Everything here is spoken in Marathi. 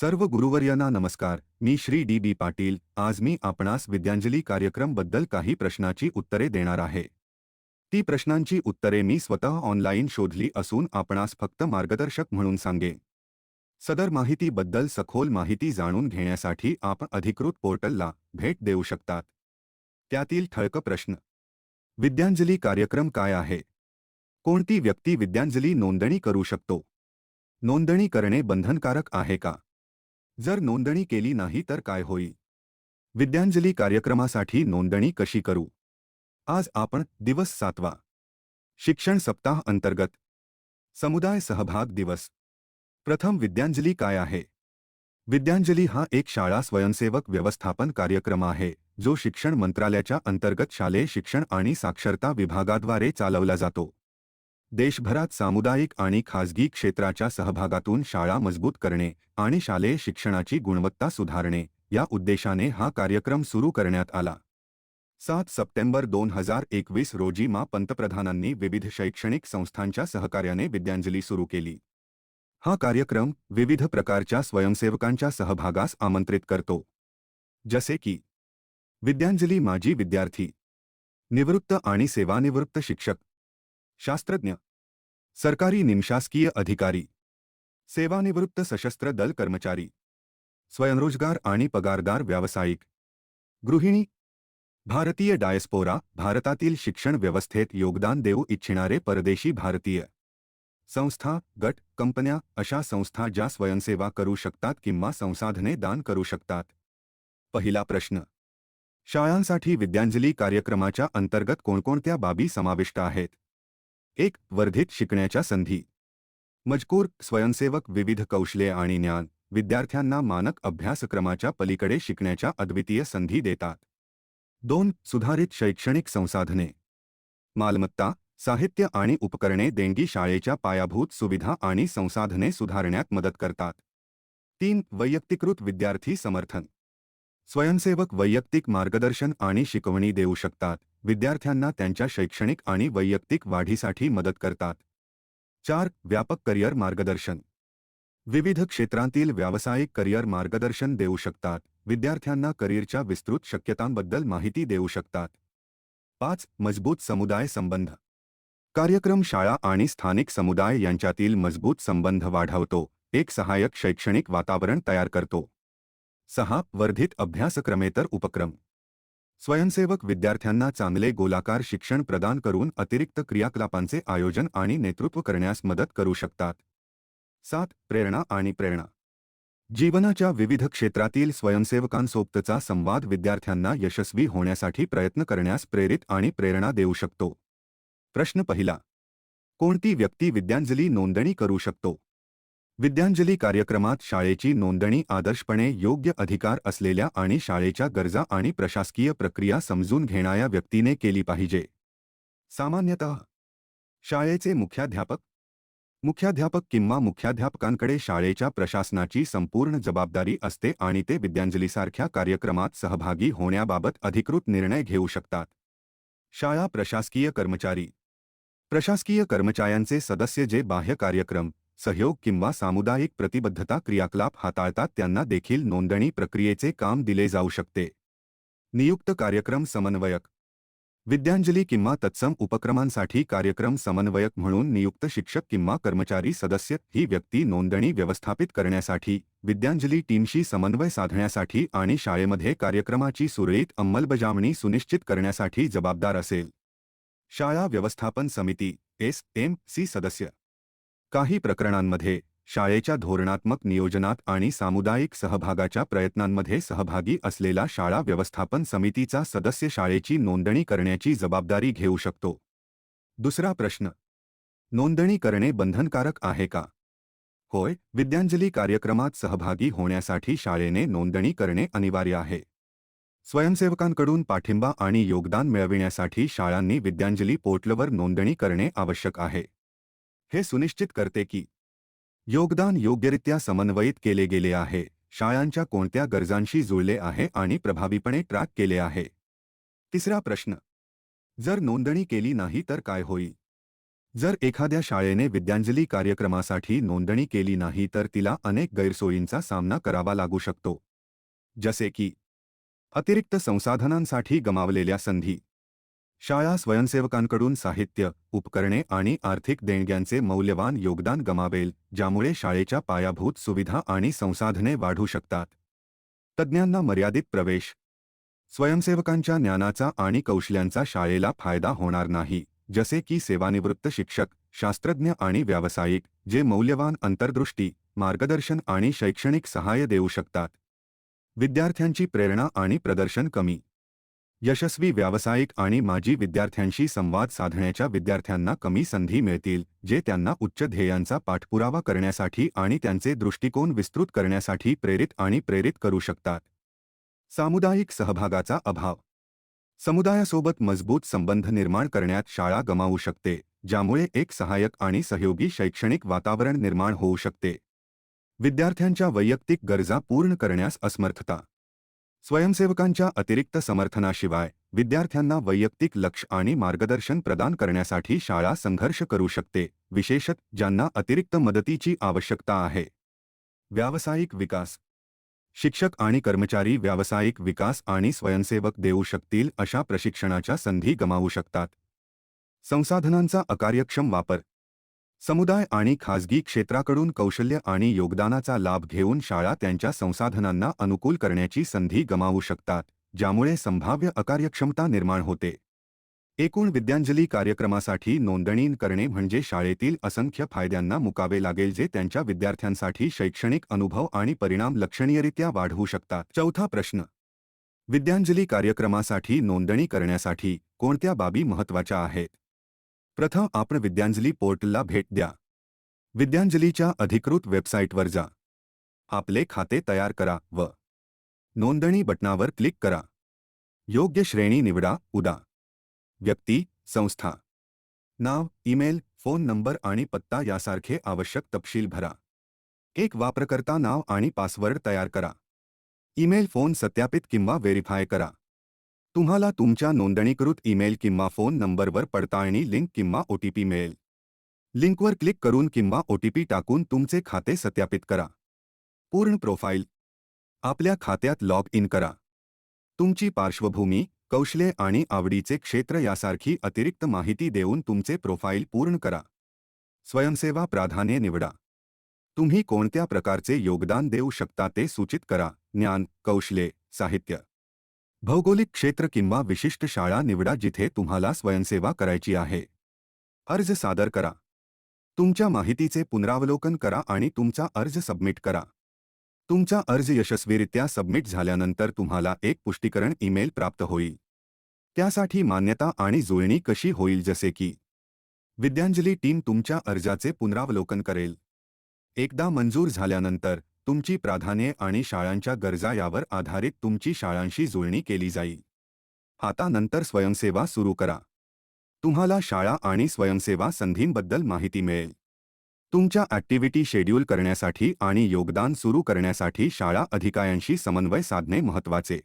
सर्व गुरुवर्यांना नमस्कार. मी श्री डी बी पाटील. आज मी आपणास विद्यांजली कार्यक्रम बद्दल काही प्रश्नाची उत्तरे देणार आहे. ती प्रश्नांची उत्तरे मी स्वतः ऑनलाईन शोधली असून आपणास फक्त मार्गदर्शक म्हणून सांगे सदर माहितीबद्दल सखोल माहिती जाणून घेण्यासाठी आपण अधिकृत पोर्टलला भेट देऊ शकतात. त्यातील ठळक प्रश्न. विद्यांजली कार्यक्रम काय आहे? कोणती व्यक्ती विद्यांजली नोंदणी करू शकतो? नोंदणी करणे बंधनकारक आहे का? जर नोंदणी केली नाही तर काय होईल विद्यांजली कार्यक्रमासाठी नोंदणी कशी करू? आज आपण दिवस सातवा. शिक्षण सप्ताह अंतर्गत. समुदाय सहभाग दिवस. प्रथम विद्यांजली काय आहे? विद्यांजली हा एक शाळा स्वयंसेवक व्यवस्थापन कार्यक्रम आहे जो शिक्षण मंत्रालयाच्या अंतर्गत शालेय शिक्षण आणि साक्षरता विभागाद्वारे चालवला जातो. देशभरात सामुदायिक आणि खाजगी क्षेत्राच्या सहभागातून शाळा मजबूत करणे आणि शालेय शिक्षणाची गुणवत्ता सुधारणे या उद्देशाने हा कार्यक्रम सुरू करण्यात आला. सात सप्टेंबर दोन हजार एकवीस रोजी मा पंतप्रधानांनी विविध शैक्षणिक संस्थांच्या सहकार्याने विद्यांजली सुरू केली. हा कार्यक्रम विविध प्रकारच्या स्वयंसेवकांच्या सहभागास आमंत्रित करतो. जसे की विद्यांजली माजी विद्यार्थी निवृत्त आणि सेवानिवृत्त शिक्षक शास्त्रज्ञ। सरकारी निमशासकीय अधिकारी। सेवानिवृत्त सशस्त्र दल कर्मचारी। स्वयंरोजगार आणि पगारदार व्यावसायिक। गृहिणी। भारतीय डायस्पोरा भारतातील शिक्षण व्यवस्थेत योगदान देऊ इच्छिणारे परदेशी भारतीय। संस्था गट कंपन्या अशा संस्था ज्या स्वयंसेवा करू शकतात किंवा संसाधने दान करू शकतात। पहिला प्रश्न। शाळांसाठी विद्यांजली कार्यक्रमाच्या अंतर्गत कोणकोणत्या बाबी समाविष्ट आहेत? एक वर्धित शिकण्याच्या संधी. मजकूर, स्वयंसेवक, विविध कौशल्ये आणि ज्ञान विद्यार्थ्यांना मानक अभ्यासक्रमाच्या पलीकडे शिकण्याच्या अद्वितीय संधी देतात. दोन, सुधारित शैक्षणिक संसाधने. मालमत्ता, साहित्य आणि उपकरणे देणगी शाळेच्या पायाभूत सुविधा आणि संसाधने सुधारण्यात मदत करतात. तीन, वैयक्तिकृत विद्यार्थी समर्थन. स्वयंसेवक वैयक्तिक मार्गदर्शन आणि शिकवणी देऊ शकतात. विद्यार्थ्यांना त्यांच्या शैक्षणिक आणि वैयक्तिक वाढीसाठी मदत करतात. चार व्यापक करिअर मार्गदर्शन. विविध क्षेत्रांतील व्यावसायिक करिअर मार्गदर्शन देऊ शकतात. विद्यार्थ्यांना करिअरच्या विस्तृत शक्यतांबद्दल माहिती देऊ शकतात. पाच मजबूत समुदाय संबंध. कार्यक्रम शाळा आणि स्थानिक समुदाय यांच्यातील मजबूत संबंध वाढवतो. एक सहाय्यक शैक्षणिक वातावरण तयार करतो. सहा वर्धित अभ्यासक्रमेतर उपक्रम. स्वयंसेवक विद्यार्थ्यांना चांगले गोलाकार शिक्षण प्रदान करून अतिरिक्त क्रियाकलापांचे आयोजन आणि नेतृत्व करण्यास मदत करू शकतात. सात प्रेरणा आणि प्रेरणा. जीवनाच्या विविध क्षेत्रातील स्वयंसेवकांसोबतचा संवाद विद्यार्थ्यांना यशस्वी होण्यासाठी प्रयत्न करण्यास प्रेरित आणि प्रेरणा देऊ शकतो. प्रश्न पहिला. कोणती व्यक्ती विद्यांजली नोंदणी करू शकतो? विद्यांजली कार्यक्रमात शाळेची नोंदणी आदर्शपणे योग्य अधिकार असलेल्या आणि शाळेच्या गरजा आणि प्रशासकीय प्रक्रिया समजून घेणाऱ्या व्यक्तीने केली पाहिजे. सामान्यतः शाळेचे मुख्याध्यापक मुख्याध्यापक किंवा मुख्याध्यापकांकडे शाळेच्या प्रशासनाची संपूर्ण जबाबदारी असते आणि ते विद्यांजलीसारख्या कार्यक्रमात सहभागी होण्याबाबत अधिकृत निर्णय घेऊ शकतात. शाळा प्रशासकीय कर्मचारी प्रशासकीय कर्मचाऱ्यांचे सदस्य जे बाह्य कार्यक्रम सहयोग किंवा सामुदायिक प्रतिबद्धता क्रियाकलाप हाताळतात त्यांना देखील नोंदणी प्रक्रियेचे काम दिले जाऊ शकते. नियुक्त कार्यक्रम समन्वयक. विद्यांजली किंवा तत्सम उपक्रमांसाठी कार्यक्रम समन्वयक म्हणून नियुक्त शिक्षक किंवा कर्मचारी सदस्य ही व्यक्ती नोंदणी व्यवस्थापित करण्यासाठी विद्यांजली टीमशी समन्वय साधण्यासाठी आणि शाळेमध्ये कार्यक्रमाची सुरळीत अंमलबजावणी सुनिश्चित करण्यासाठी जबाबदार असेल. शाळा व्यवस्थापन समिती एस एम सी सदस्य. काही प्रकरणांमध्ये शाळेच्या धोरणात्मक नियोजनात आणि सामुदायिक सहभागाच्या प्रयत्नांमध्ये सहभागी असलेला शाळा व्यवस्थापन समितीचा सदस्य शाळेची नोंदणी करण्याची जबाबदारी घेऊ शकतो. दुसरा प्रश्न. नोंदणी करणे बंधनकारक आहे का? होय विद्यांजली कार्यक्रमात सहभागी होण्यासाठी शाळेने नोंदणी करणे अनिवार्य आहे. स्वयंसेवकांकडून पाठिंबा आणि योगदान मिळविण्यासाठी शाळांनी विद्यांजली पोर्टलवर नोंदणी करणे आवश्यक आहे. हे सुनिश्चित करते की योगदान योग्यरित्या समन्वयित केले गेले आहे शाळांच्या कोणत्या गरजांशी जुळले आहे आणि प्रभावीपणे ट्रॅक केले आहे. तिसरा प्रश्न. जर नोंदणी केली नाही तर काय होईल? जर एखाद्या शाळेने विद्यांजली कार्यक्रमासाठी नोंदणी केली नाही तर तिला अनेक गैरसोयींचा सामना करावा लागू शकतो. जसे की अतिरिक्त संसाधनांसाठी गमावलेल्या संधी शाळा स्वयंसेवकांकडून साहित्य उपकरणे आणि आर्थिक देणग्यांचे मौल्यवान योगदान गमावेल ज्यामुळे शाळेच्या पायाभूत सुविधा आणि संसाधने वाढू शकतात. तज्ज्ञांना मर्यादित प्रवेश. स्वयंसेवकांच्या ज्ञानाचा आणि कौशल्यांचा शाळेला फायदा होणार नाही जसे की सेवानिवृत्त शिक्षक शास्त्रज्ञ आणि व्यावसायिक जे मौल्यवान अंतर्दृष्टी मार्गदर्शन आणि शैक्षणिक सहाय्य देऊ शकतात. विद्यार्थ्यांची प्रेरणा आणि प्रदर्शन कमी. यशस्वी व्यावसायिक आणि माजी विद्यार्थ्यांशी संवाद साधण्याच्या विद्यार्थ्यांना कमी संधी मिळतील जे त्यांना उच्च ध्येयांचा पाठपुरावा करण्यासाठी आणि त्यांचे दृष्टिकोन विस्तृत करण्यासाठी प्रेरित आणि प्रेरित करू शकतात. सामुदायिक सहभागाचा अभाव. समुदायासोबत मजबूत संबंध निर्माण करण्यात शाळा गमावू शकते ज्यामुळे एक सहाय्यक आणि सहयोगी शैक्षणिक वातावरण निर्माण होऊ शकते. विद्यार्थ्यांच्या वैयक्तिक गरजा पूर्ण करण्यास असमर्थता. स्वयंसेवकांच्या अतिरिक्त समर्थनाशिवाय विद्यार्थ्यांना वैयक्तिक लक्ष आणि मार्गदर्शन प्रदान करण्यासाठी शाळा संघर्ष करू शकते विशेषत ज्यांना अतिरिक्त मदतीची आवश्यकता आहे. व्यावसायिक विकास. शिक्षक आणि कर्मचारी व्यावसायिक विकास आणि स्वयंसेवक देऊ शकतील अशा प्रशिक्षणाच्या संधी गमावू शकतात. संसाधनांचा अकार्यक्षम वापर. समुदाय आणि खाजगी क्षेत्राकडून कौशल्य आणि योगदानाचा लाभ घेऊन शाळा त्यांच्या संसाधनांना अनुकूल करण्याची संधी गमावू शकतात ज्यामुळे संभाव्य अकार्यक्षमता निर्माण होते. एकूण विद्यांजली कार्यक्रमासाठी नोंदणी करणे म्हणजे शाळेतील असंख्य फायद्यांना मुकावे लागेल जे त्यांच्या विद्यार्थ्यांसाठी शैक्षणिक अनुभव आणि परिणाम लक्षणीयरित्या वाढवू शकतात. चौथा प्रश्न. विद्यांजली कार्यक्रमासाठी नोंदणी करण्यासाठी कोणत्या बाबी महत्त्वाच्या आहेत? प्रथम आपण विद्यांजली पोर्टलला भेट द्या. विद्यांजलीच्या अधिकृत वेबसाईटवर जा. आपले खाते तयार करा व नोंदणी बटणावर क्लिक करा. योग्य श्रेणी निवडा उदा. व्यक्ती संस्था. नाव ईमेल फोन नंबर आणि पत्ता यासारखे आवश्यक तपशील भरा. एक वापरकर्ता नाव आणि पासवर्ड तयार करा. ईमेल फोन सत्यापित किंवा व्हेरीफाय करा. तुम्हाला तुमच्या नोंदणीकृत ईमेल किंवा फोन नंबरवर पडताळणी लिंक किंवा ओटीपी मिळेल. लिंकवर क्लिक करून किंवा ओटीपी टाकून तुमचे खाते सत्यापित करा. पूर्ण प्रोफाईल आपल्या खात्यात लॉग इन करा. तुमची पार्श्वभूमी कौशल्ये आणि आवडीचे क्षेत्र यासारखी अतिरिक्त माहिती देऊन तुमचे प्रोफाईल पूर्ण करा. स्वयंसेवा प्राधान्य निवडा. तुम्ही कोणत्या प्रकारचे योगदान देऊ शकता ते सूचित करा. ज्ञान कौशल्ये साहित्य. भौगोलिक क्षेत्र किंवा विशिष्ट शाळा निवडा जिथे तुम्हाला स्वयंसेवा करायची आहे. अर्ज सादर करा. तुमच्या माहितीचे पुनरावलोकन करा आणि तुमचा अर्ज सबमिट करा. तुमचा अर्ज यशस्वीरित्या सबमिट झाल्यानंतर तुम्हाला एक पुष्टीकरण ईमेल प्राप्त होईल. त्यासाठी मान्यता आणि जुळणी कशी होईल जसे की विद्यांजली टीम तुमच्या अर्जाचे पुनरावलोकन करेल. एकदा मंजूर झाल्यानंतर तुमची प्राधान्ये आणि शाळांच्या गरजा यावर आधारित तुमची शाळांशी जुळणी केली जाईल. आता नंतर स्वयंसेवा सुरू करा. तुम्हाला शाळा आणि स्वयंसेवा संधींबद्दल माहिती मिळेल. तुमच्या ॲक्टिव्हिटी शेड्यूल करण्यासाठी आणि योगदान सुरू करण्यासाठी शाळा अधिकाऱ्यांशी समन्वय साधणे महत्त्वाचे.